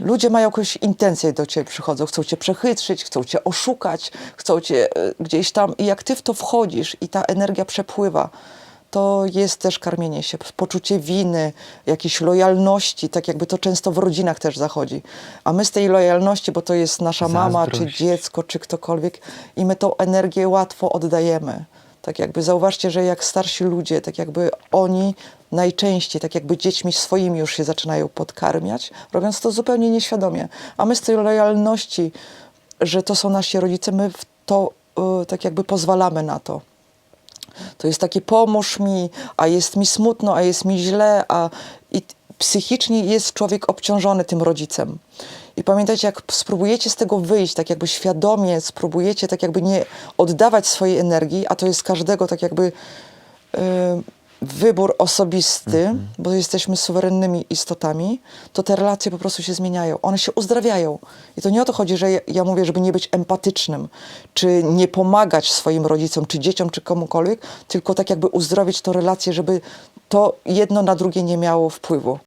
Ludzie mają jakąś intencję do ciebie przychodzą, chcą cię przechytrzyć, chcą cię oszukać, chcą cię e, gdzieś tam i jak ty w to wchodzisz i ta energia przepływa, to jest też karmienie się, poczucie winy, jakiejś lojalności, tak jakby to często w rodzinach też zachodzi. A my z tej lojalności, bo to jest nasza mama, czy dziecko, czy ktokolwiek i my tą energię łatwo oddajemy. Tak jakby zauważcie, że jak starsi ludzie, tak jakby oni najczęściej, tak jakby dziećmi swoimi już się zaczynają podkarmiać, robiąc to zupełnie nieświadomie. A my z tej lojalności, że to są nasi rodzice, my w to y, tak jakby pozwalamy na to. To jest takie pomóż mi, a jest mi smutno, a jest mi źle, a i psychicznie jest człowiek obciążony tym rodzicem. I pamiętajcie, jak spróbujecie z tego wyjść, tak jakby świadomie spróbujecie tak jakby nie oddawać swojej energii, a to jest każdego tak jakby y, wybór osobisty, bo jesteśmy suwerennymi istotami, to te relacje po prostu się zmieniają. One się uzdrawiają. I to nie o to chodzi, że ja, ja mówię, żeby nie być empatycznym, czy nie pomagać swoim rodzicom, czy dzieciom, czy komukolwiek, tylko tak jakby uzdrowić to relacje, żeby to jedno na drugie nie miało wpływu.